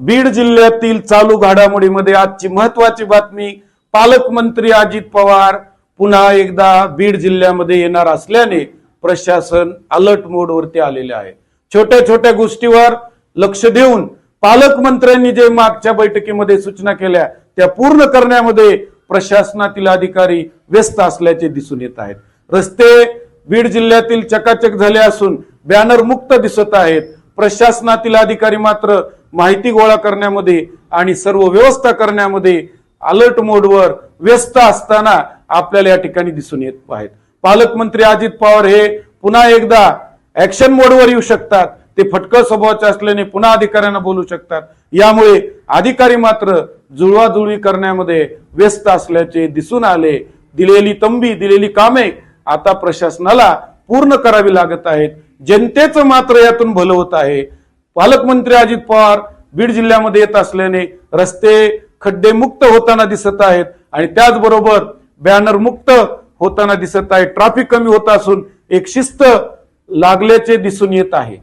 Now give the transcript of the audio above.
बीड जिल्ह्यातील चालू घडामोडीमध्ये आजची महत्वाची बातमी पालकमंत्री अजित पवार पुन्हा एकदा बीड जिल्ह्यामध्ये येणार असल्याने प्रशासन अलर्ट मोडवरती आलेले आहे. छोट्या छोट्या गोष्टीवर लक्ष देऊन पालकमंत्र्यांनी जे मागच्या बैठकीमध्ये सूचना केल्या त्या पूर्ण करण्यामध्ये प्रशासनातील अधिकारी व्यस्त असल्याचे दिसून येत आहेत. रस्ते बीड जिल्ह्यातील चकाचक झाले असून बॅनर मुक्त दिसत आहेत. प्रशासनातील अधिकारी मात्र माहिती गोळा करण्यामध्ये आणि सर्व व्यवस्था करण्यामध्ये अलर्ट मोडवर व्यस्त असताना आपल्याला या ठिकाणी दिसून येत आहेत. पालकमंत्री अजित पवार हे पुन्हा एकदा ऍक्शन मोडवर येऊ शकतात. ते फटकळ स्वभावाचे असल्याने पुन्हा अधिकाऱ्यांना बोलू शकतात. यामुळे अधिकारी मात्र जुळवाजुळवी करण्यामध्ये व्यस्त असल्याचे दिसून आले. दिलेली तंबी दिलेली कामे आता प्रशासनाला पूर्ण करावी लागत आहेत. जनतेचं मात्र यातून भलं होत आहे. पालकमंत्री अजित पवार बीड जिल्ह्यामध्ये येत असल्याने रस्ते खड्डे मुक्त होताना दिसत आहेत आणि त्याचबरोबर बॅनर मुक्त होताना दिसत आहे. ट्रॅफिक कमी होत असून एक शिस्त लागल्याचे दिसून येत आहे.